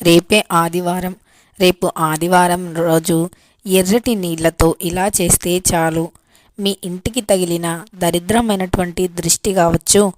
రేపే ఆదివారం. రేపు ఆదివారం రోజు ఎర్రటి నీళ్ళతో ఇలా చేస్తే చాలు. మీ ఇంటికి తగిలిన దరిద్రమైనటువంటి దృష్టి కావచ్చు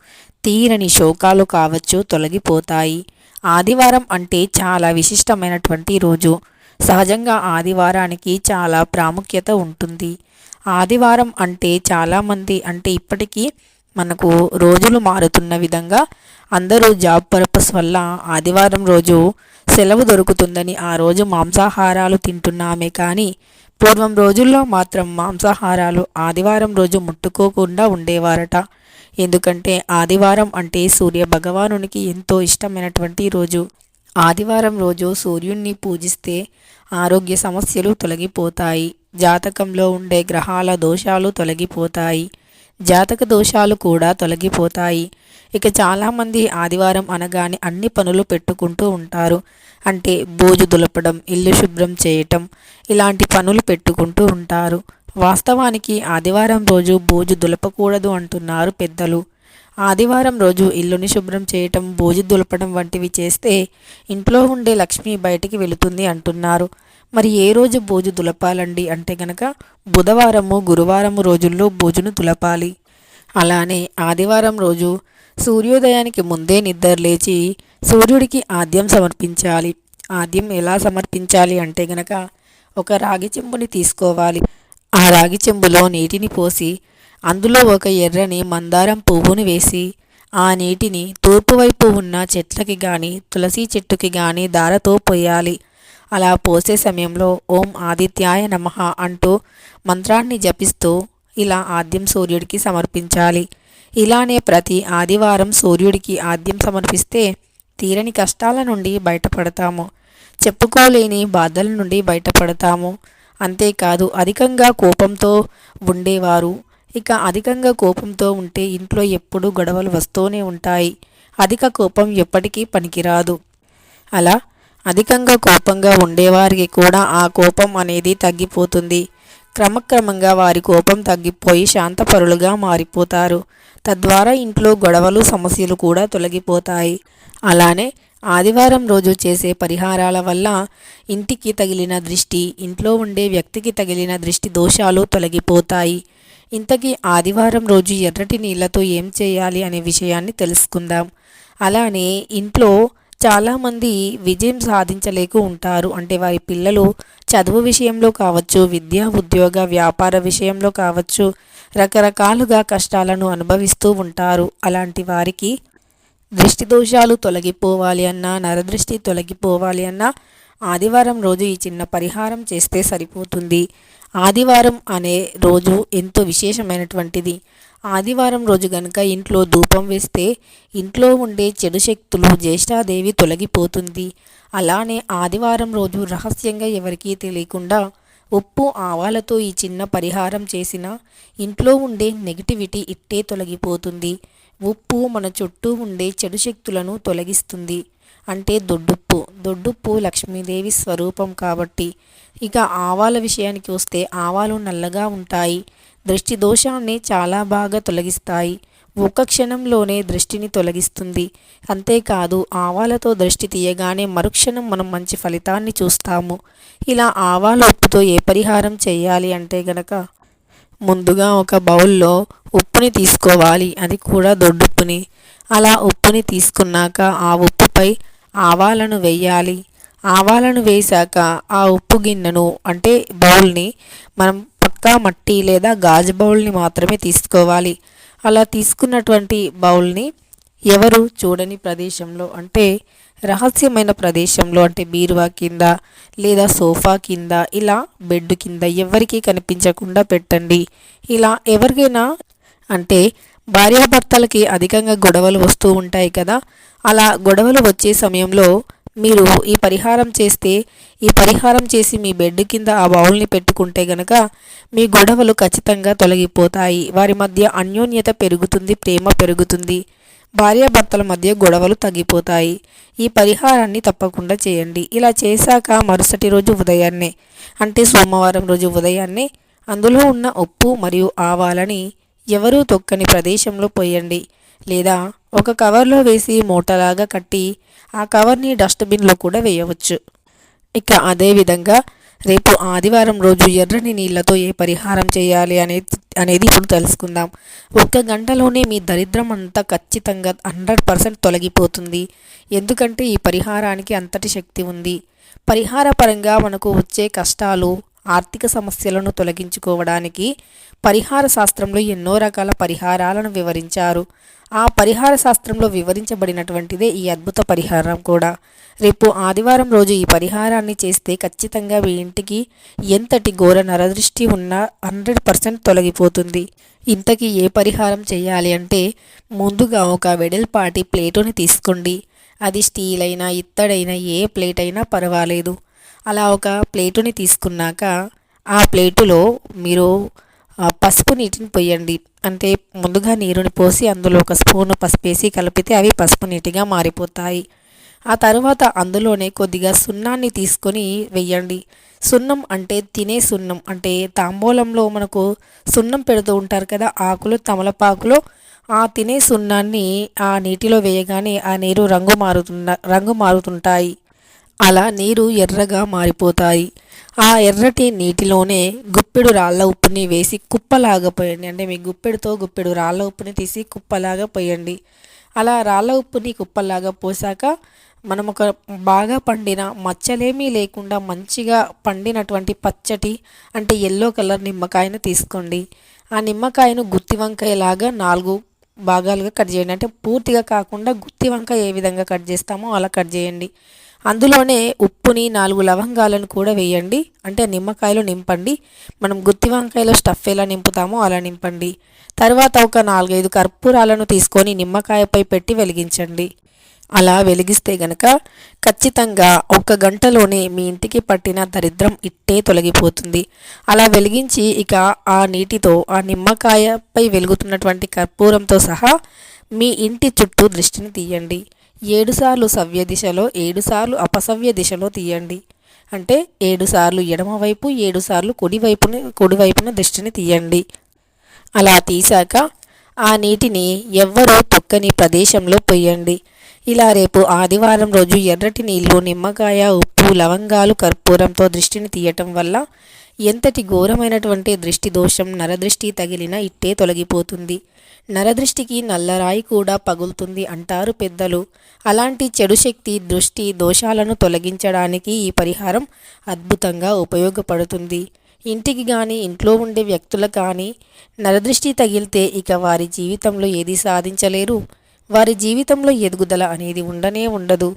తీరని శోకాలు కావచ్చు తొలగిపోతాయి. ఆదివారం అంటే చాలా విశిష్టమైనటువంటి రోజు. సహజంగా ఆదివారానికి చాలా ప్రాముఖ్యత ఉంటుంది. ఆదివారం అంటే చాలామంది అంటే ఇప్పటికీ మనకు రోజులు మారుతున్న విధంగా అందరూ జాబ్ పర్పస్ వల్ల ఆదివారం రోజు సెలవు దొరుకుతుందని ఆ రోజు మాంసాహారాలు తింటున్నామే కానీ పూర్వం రోజుల్లో మాత్రం మాంసాహారాలు ఆదివారం రోజు ముట్టుకోకుండా ఉండేవారట. ఎందుకంటే ఆదివారం అంటే సూర్య భగవానునికి ఎంతో ఇష్టమైనటువంటి రోజు. ఆదివారం రోజు సూర్యుణ్ణి పూజిస్తే ఆరోగ్య సమస్యలు తొలగిపోతాయి జాతకంలో ఉండే గ్రహాల దోషాలు తొలగిపోతాయి జాతక దోషాలు కూడా తొలగిపోతాయి. ఇక చాలామంది ఆదివారం అనగానే అన్ని పనులు పెట్టుకుంటూ ఉంటారు. అంటే బోజు దులపడం ఇల్లు శుభ్రం చేయటం ఇలాంటి పనులు పెట్టుకుంటూ ఉంటారు. వాస్తవానికి ఆదివారం రోజు బోజు దులపకూడదు అంటున్నారు పెద్దలు. ఆదివారం రోజు ఇల్లుని శుభ్రం చేయటం బోజు దులపడం వంటివి చేస్తే ఇంట్లో ఉండే లక్ష్మి బయటికి వెళుతుంది అంటున్నారు. మరి ఏ రోజు బోజు దులపాలండి అంటే గనక బుధవారము గురువారము రోజుల్లో బోజును దులపాలి. అలానే ఆదివారం రోజు సూర్యోదయానికి ముందే నిద్ర లేచి సూర్యుడికి ఆద్యం సమర్పించాలి. ఆద్యం ఎలా సమర్పించాలి అంటే గనక ఒక రాగి చెంబుని తీసుకోవాలి. ఆ రాగి చెంబులో నీటిని పోసి అందులో ఒక ఎర్రని మందారం పువ్వును వేసి ఆ నీటిని తూర్పు వైపు ఉన్న చెట్లకి కానీ తులసి చెట్టుకి కానీ దారతో పోయాలి. అలా పోసే సమయంలో ఓం ఆదిత్యాయ నమ అంటూ మంత్రాన్ని జపిస్తూ ఇలా ఆద్యం సూర్యుడికి సమర్పించాలి. ఇలానే ప్రతి ఆదివారం సూర్యుడికి ఆద్యం సమర్పిస్తే తీరని కష్టాల నుండి బయటపడతాము. చెప్పుకోలేని బాధల నుండి బయటపడతాము. అంతేకాదు అధికంగా కోపంతో ఉండేవారు. ఇక అధికంగా కోపంతో ఉంటే ఇంట్లో ఎప్పుడూ గొడవలు వస్తూనే ఉంటాయి. అధిక కోపం ఎప్పటికీ పనికిరాదు. అలా అధికంగా కోపంగా ఉండేవారికి కూడా ఆ కోపం అనేది తగ్గిపోతుంది. క్రమక్రమంగా వారి కోపం తగ్గిపోయి శాంతపరులుగా మారిపోతారు. తద్వారా ఇంట్లో గొడవలు సమస్యలు కూడా తొలగిపోతాయి. అలానే ఆదివారం రోజు చేసే పరిహారాల వల్ల ఇంటికి తగిలిన దృష్టి ఇంట్లో ఉండే వ్యక్తికి తగిలిన దృష్టి దోషాలు తొలగిపోతాయి. ఇంతకీ ఆదివారం రోజు ఎర్రటి నీళ్ళతో ఏం చేయాలి అనే విషయాన్ని తెలుసుకుందాం. అలానే ఇంట్లో చాలామంది విజయం సాధించలేక ఉంటారు. అంటే వారి పిల్లలు చదువు విషయంలో కావచ్చు విద్యా ఉద్యోగ వ్యాపార విషయంలో కావచ్చు రకరకాలుగా కష్టాలను అనుభవిస్తూ ఉంటారు. అలాంటి వారికి దృష్టి దోషాలు తొలగిపోవాలి అన్నా నరదృష్టి తొలగిపోవాలి అన్నా ఆదివారం రోజు ఈ చిన్న పరిహారం చేస్తే సరిపోతుంది. ఆదివారం అనే రోజు ఎంతో విశేషమైనటువంటిది. ఆదివారం రోజు గనుక ఇంట్లో ధూపం వేస్తే ఇంట్లో ఉండే చెడు శక్తులు జ్యేష్ఠాదేవి తొలగిపోతుంది. అలానే ఆదివారం రోజు రహస్యంగా ఎవరికీ తెలియకుండా ఉప్పు ఆవాలతో ఈ చిన్న పరిహారం చేసిన ఇంట్లో ఉండే నెగిటివిటీ ఇట్టే తొలగిపోతుంది. ఉప్పు మన చుట్టూ ఉండే చెడు శక్తులను తొలగిస్తుంది. అంటే దొడ్డుప్పు. దొడ్డుప్పు లక్ష్మీదేవి స్వరూపం కాబట్టి. ఇక ఆవాల విషయానికి వస్తే ఆవాలు నల్లగా ఉంటాయి. దృష్టి దోషాన్ని చాలా బాగా తొలగిస్తాయి. ఒక క్షణంలోనే దృష్టిని తొలగిస్తుంది. అంతేకాదు ఆవాలతో దృష్టి తీయగానే మరుక్షణం మనం మంచి ఫలితాన్ని చూస్తాము. ఇలా ఆవాల ఉప్పుతో ఏ పరిహారం చేయాలి అంటే గనక ముందుగా ఒక బౌల్లో ఉప్పుని తీసుకోవాలి. అది కూడా దొడ్డుప్పుని. అలా ఉప్పుని తీసుకున్నాక ఆ ఉప్పుపై ఆవాలను వేయాలి. ఆవాలను వేశాక ఆ ఉప్పు గిన్నెను అంటే బౌల్ని మనం పక్కా మట్టి లేదా గాజు బౌల్ని మాత్రమే తీసుకోవాలి. అలా తీసుకున్నటువంటి బౌల్ని ఎవరు చూడని ప్రదేశంలో అంటే రహస్యమైన ప్రదేశంలో అంటే బీరువా కింద లేదా సోఫా కింద ఇలా బెడ్ కింద ఎవరికీ కనిపించకుండా పెట్టండి. ఇలా ఎవరికైనా అంటే భార్యాభర్తలకి అధికంగా గొడవలు వస్తూ ఉంటాయి కదా. అలా గొడవలు వచ్చే సమయంలో మీరు ఈ పరిహారం చేస్తే ఈ పరిహారం చేసి మీ బెడ్ కింద ఆ బౌల్ని పెట్టుకుంటే గనక మీ గొడవలు ఖచ్చితంగా తొలగిపోతాయి. వారి మధ్య అన్యోన్యత పెరుగుతుంది ప్రేమ పెరుగుతుంది. భార్యాభర్తల మధ్య గొడవలు తగ్గిపోతాయి. ఈ పరిహారాన్ని తప్పకుండా చేయండి. ఇలా చేశాక మరుసటి రోజు ఉదయాన్నే అంటే సోమవారం రోజు ఉదయాన్నే అందులో ఉన్న ఉప్పు మరియు ఆవాలని ఎవరూ తొక్కని ప్రదేశంలో పోయండి. లేదా ఒక కవర్లో వేసి మూటలాగా కట్టి ఆ కవర్ని డస్ట్బిన్లో కూడా వేయవచ్చు. ఇక అదేవిధంగా రేపు ఆదివారం రోజు ఎర్రని నీళ్ళతో ఏ పరిహారం చేయాలి అనేది అనేది ఇప్పుడు తెలుసుకుందాం. ఒక్క గంటలోనే మీ దరిద్రం అంతా ఖచ్చితంగా హండ్రెడ్ పర్సెంట్ తొలగిపోతుంది. ఎందుకంటే ఈ పరిహారానికి అంతటి శక్తి ఉంది. పరిహార పరంగా మనకు వచ్చే కష్టాలు ఆర్థిక సమస్యలను తొలగించుకోవడానికి పరిహార శాస్త్రంలో ఎన్నో రకాల పరిహారాలను వివరించారు. ఆ పరిహార శాస్త్రంలో వివరించబడినటువంటిదే ఈ అద్భుత పరిహారం కూడా. రేపు ఆదివారం రోజు ఈ పరిహారాన్ని చేస్తే ఖచ్చితంగా మీ ఇంటికి ఎంతటి ఘోర నరదృష్టి ఉన్నా హండ్రెడ్ పర్సెంట్ తొలగిపోతుంది. ఇంతకీ ఏ పరిహారం చేయాలి అంటే ముందుగా ఒక వెడల్పాటి ప్లేటుని తీసుకోండి. అది స్టీల్ అయినా ఇత్తడైనా ఏ ప్లేట్ అయినా పర్వాలేదు. అలా ఒక ప్లేటుని తీసుకున్నాక ఆ ప్లేటులో మీరు పసుపు నీటిని పోయండి. అంటే ముందుగా నీరుని పోసి అందులో ఒక స్పూను పసుపు వేసి కలిపితే అవి పసుపు నీటిగా మారిపోతాయి. ఆ తర్వాత అందులోనే కొద్దిగా సున్నాన్ని తీసుకొని వెయ్యండి. సున్నం అంటే తినే సున్నం. అంటే తాంబూలంలో మనకు సున్నం పెడుతూ ఉంటారు కదా ఆకులు తమలపాకులో. ఆ తినే సున్నాన్ని ఆ నీటిలో వేయగానే ఆ నీరు రంగు మారుతున్న రంగు మారుతుంటాయి. అలా నీరు ఎర్రగా మారిపోతాయి. ఆ ఎర్రటి నీటిలోనే గుప్పెడు రాళ్ళ ఉప్పుని వేసి కుప్పలాగా పోయండి. అంటే మీ గుప్పెడుతో గుప్పెడు రాళ్ళ ఉప్పుని తీసి కుప్పలాగా పోయండి. అలా రాళ్ళ ఉప్పుని కుప్పలాగా పోసాక మనం ఒక బాగా పండిన మచ్చలేమీ లేకుండా మంచిగా పండినటువంటి పచ్చటి అంటే ఎల్లో కలర్ నిమ్మకాయను తీసుకోండి. ఆ నిమ్మకాయను గుత్తి వంకాయలాగా నాలుగు భాగాలుగా కట్ చేయండి. అంటే పూర్తిగా కాకుండా గుత్తి వంకాయ ఏ విధంగా కట్ చేస్తామో అలా కట్ చేయండి. అందులోనే ఉప్పుని నాలుగు లవంగాలను కూడా వేయండి. అంటే నిమ్మకాయలు నింపండి. మనం గుత్తి వంకాయలో స్టఫ్ ఎలా నింపుతామో అలా నింపండి. తర్వాత ఒక నాలుగైదు కర్పూరాలను తీసుకొని నిమ్మకాయపై పెట్టి వెలిగించండి. అలా వెలిగిస్తే గనక ఖచ్చితంగా ఒక గంటలోనే మీ ఇంటికి పట్టిన దరిద్రం ఇట్టే తొలగిపోతుంది. అలా వెలిగించి ఇక ఆ నీటితో ఆ నిమ్మకాయపై వెలుగుతున్నటువంటి కర్పూరంతో సహా మీ ఇంటి చుట్టూ దృష్టిని తీయండి. ఏడుసార్లు సవ్య దిశలో ఏడుసార్లు అపసవ్య దిశలో తీయండి. అంటే ఏడుసార్లు ఎడమవైపు ఏడుసార్లు కుడివైపున కుడివైపున దృష్టిని తీయండి. అలా తీశాక ఆ నీటిని ఎవ్వరూ తొక్కని ప్రదేశంలో పోయండి ఇలా రేపు ఆదివారం రోజు ఎర్రటి నీళ్ళు నిమ్మకాయ ఉప్పు లవంగాలు కర్పూరంతో దృష్టిని తీయటం వల్ల ఎంతటి ఘోరమైనటువంటి దృష్టి దోషం నరదృష్టి తగిలిన ఇట్టే తొలగిపోతుంది. నరదృష్టికి నల్లరాయి కూడా పగులుతుంది అంటారు పెద్దలు. అలాంటి చెడు శక్తి దృష్టి దోషాలను తొలగించడానికి ఈ పరిహారం అద్భుతంగా ఉపయోగపడుతుంది. ఇంటికి కానీ ఇంట్లో ఉండే వ్యక్తులకు కానీ నరదృష్టి తగిలితే ఇక వారి జీవితంలో ఏది సాధించలేరు. వారి జీవితంలో ఎదుగుదల అనేది ఉండనే ఉండదు.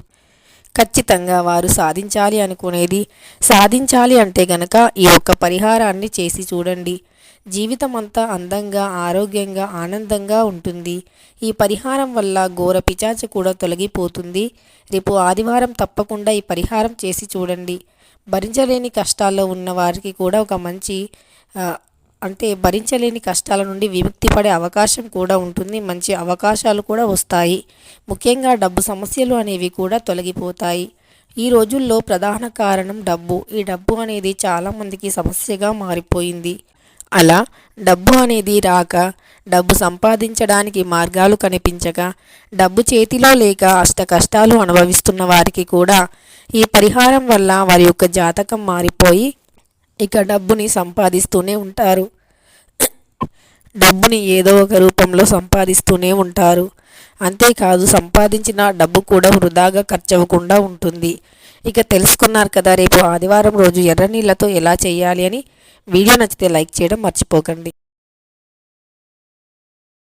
ఖచ్చితంగా వారు సాధించాలి అనుకునేది. సాధించాలి అంటే గనక ఈ ఒక్క పరిహారాన్ని చేసి చూడండి. జీవితం అంతా అందంగా ఆరోగ్యంగా ఆనందంగా ఉంటుంది. ఈ పరిహారం వల్ల ఘోర పిచాచ కూడా తొలగిపోతుంది. రేపు ఆదివారం తప్పకుండా ఈ పరిహారం చేసి చూడండి. భరించలేని కష్టాల్లో ఉన్న వారికి కూడా ఒక మంచి అంటే భరించలేని కష్టాల నుండి విముక్తి పడే అవకాశం కూడా ఉంటుంది. మంచి అవకాశాలు కూడా వస్తాయి. ముఖ్యంగా డబ్బు సమస్యలు అనేవి కూడా తొలగిపోతాయి. ఈ రోజుల్లో ప్రధాన కారణం డబ్బు. ఈ డబ్బు అనేది చాలామందికి సమస్యగా మారిపోయింది. అలా డబ్బు అనేది రాక డబ్బు సంపాదించడానికి మార్గాలు కనిపించక డబ్బు చేతిలో లేక అష్ట కష్టాలు అనుభవిస్తున్న వారికి కూడా ఈ పరిహారం వల్ల వారి యొక్క జాతకం మారిపోయి ఇక డబ్బుని సంపాదిస్తూనే ఉంటారు. డబ్బుని ఏదో ఒక రూపంలో సంపాదిస్తూనే ఉంటారు. అంతేకాదు సంపాదించిన డబ్బు కూడా వృధాగా ఖర్చవ్వకుండా ఉంటుంది. ఇక తెలుసుకున్నారు కదా రేపు ఆదివారం రోజు ఎర్ర నీళ్ళతో ఎలా చేయాలి అని వీడియో నచ్చితే లైక్ చేయడం మర్చిపోకండి.